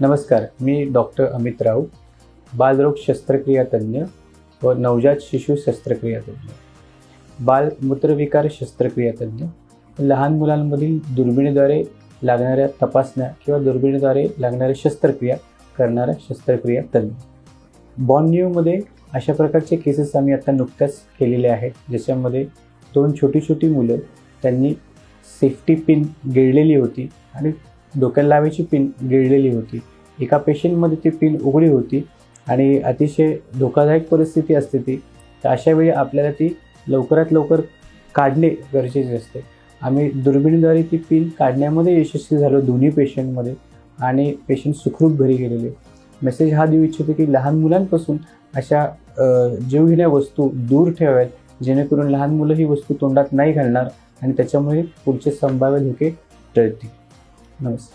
नमस्कार मी डॉक्टर अमित राऊत बालरोग शस्त्रक्रिया तज्ज्ञ व नवजात शिशु शस्त्रक्रिया तज्ज्ञ. बाल मूत्रविकार शस्त्रक्रिया तज्ज्ञ. लहान मुलांमधील दुर्बिणीद्वारे लागणाऱ्या तपासण्या किंवा दुर्बिणीद्वारे लागणाऱ्या शस्त्रक्रिया करणाऱ्या शस्त्रक्रिया तज्ज्ञ. बॉन न्यूमध्ये अशा प्रकारचे केसेस आम्ही आता नुकत्याच केलेले आहेत ज्याच्यामध्ये दोन छोटी छोटी मुलं त्यांनी सेफ्टी पिन गिळलेली होती आणि डोक्याला लावायची पिन गिळलेली होती. एका पेशंटमध्ये ती पिन उघडी होती आणि अतिशय धोकादायक परिस्थिती असते ती. तर अशावेळी आपल्याला ती लवकरात लवकर काढणे गरजेचे असते. आम्ही दुर्बिणीद्वारे ती पिन काढण्यामध्ये यशस्वी झालो दोन्ही पेशंटमध्ये आणि पेशंट सुखरूप घरी गेलेले. मेसेज हा देऊ इच्छितो की लहान मुलांपासून अशा जीवघेण्या वस्तू दूर ठेवाव्यात जेणेकरून लहान मुलं ही वस्तू तोंडात नाही घालणार आणि त्याच्यामुळे पुढचे संभाव्य धोके टळतील. Nice.